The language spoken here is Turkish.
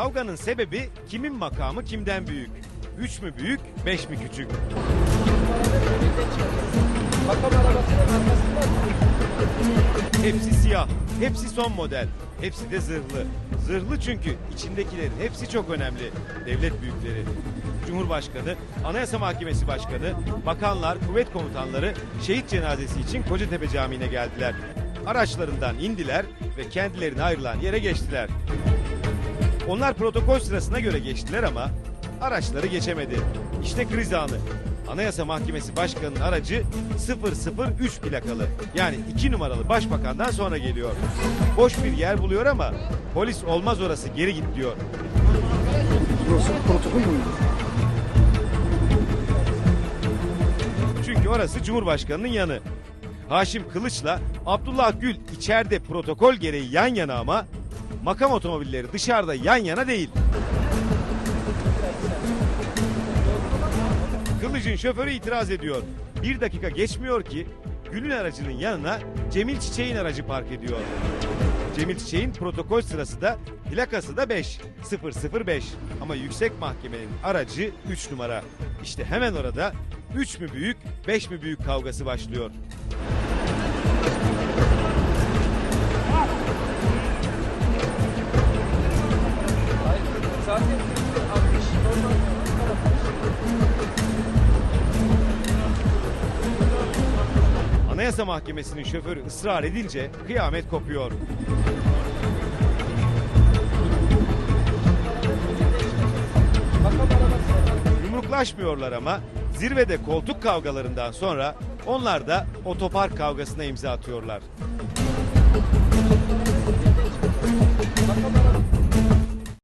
Kavganın sebebi kimin makamı kimden büyük? Üç mü büyük, beş mi küçük? Hepsi siyah, hepsi son model, hepsi de zırhlı. Zırhlı çünkü içindekilerin hepsi çok önemli. Devlet büyükleri, Cumhurbaşkanı, Anayasa Mahkemesi Başkanı, bakanlar, kuvvet komutanları şehit cenazesi için Kocatepe Camii'ne geldiler. Araçlarından indiler ve kendilerine ayrılan yere geçtiler. Onlar protokol sırasına göre geçtiler ama araçları geçemedi. İşte kriz anı. Anayasa Mahkemesi Başkanı'nın aracı 003 plakalı. Yani 2 numaralı başbakandan sonra geliyor. Boş bir yer buluyor ama polis olmaz orası geri git diyor. Burası protokol muydu? Çünkü orası Cumhurbaşkanı'nın yanı. Haşim Kılıç'la Abdullah Gül içeride protokol gereği yan yana ama makam otomobilleri dışarıda yan yana değil. Kılıç'ın şoförü itiraz ediyor. Bir dakika geçmiyor ki Gül'ün aracının yanına Cemil Çiçek'in aracı park ediyor. Cemil Çiçek'in protokol sırası da plakası da 5 005 ama yüksek mahkemenin aracı 3 numara. İşte hemen orada 3 mü büyük 5 mi büyük kavgası başlıyor. Anayasa Mahkemesi'nin şoförü ısrar edince kıyamet kopuyor. Yumruklaşmıyorlar ama zirvede koltuk kavgalarından sonra onlar da otopark kavgasına imza atıyorlar.